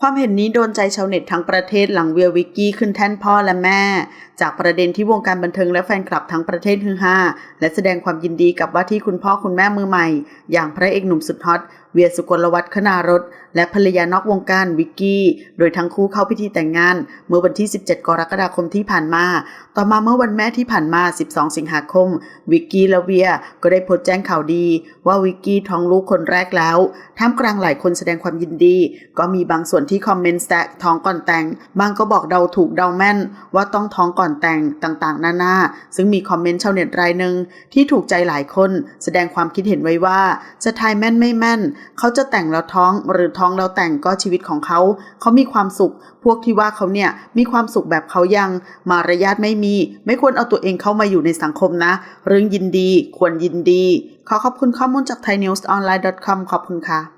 ความเห็นนี้โดนใจชาวเน็ตทั้งประเทศหลังเวียวิกกี้ขึ้นแท่นพ่อและแม่ จากประเด็นที่วงการบันเทิงและแฟนคลับทั้งประเทศฮือฮาและแสดงความยินดีกับว่าที่คุณพ่อคุณแม่มือใหม่ อย่างพระเอกหนุ่มสุดฮอตเวียสุกลวัฒน์คณารถและภรรยานอกวงการวิกกี้ โดยทั้งคู่เข้าพิธีแต่งงาน เมื่อวันที่ 17 กรกฎาคมที่ผ่านมา ต่อมาเมื่อวันแม่ที่ผ่านมา 12 สิงหาคม วิกกี้และเวียก็ได้โพสต์แจ้งข่าวดี ว่าวิกกี้ท้องลูกคนแรกแล้วท่ามกลางหลายคนแสดงความยินดี ก็มีบางส่วนที่คอมเมนต์แซะท้องก่อนแต่ง บางก็บอกเดาถูกเดาแม่น ว่าต้องท้องก่อนแต่งต่างๆ นานาซึ่งมีคอมเมนต์ชาวเน็ตรายหนึ่งที่ถูกใจหลายคนแสดงความคิดเห็นไว้ว่าจะทายแม่นไม่แม่น เขาจะแต่งแล้วท้องหรือท้องแล้วแต่งก็ชีวิตของเขา เขามีความสุข พวกที่ว่าเขาเนี่ยมีความสุขแบบเขายัง มารยาทไม่มี ไม่ควรเอาตัวเองเข้ามาอยู่ในสังคมนะ เรื่องยินดี ควรยินดี ขอขอบคุณข้อมูลจาก thainewsonline.com ขอบคุณค่ะ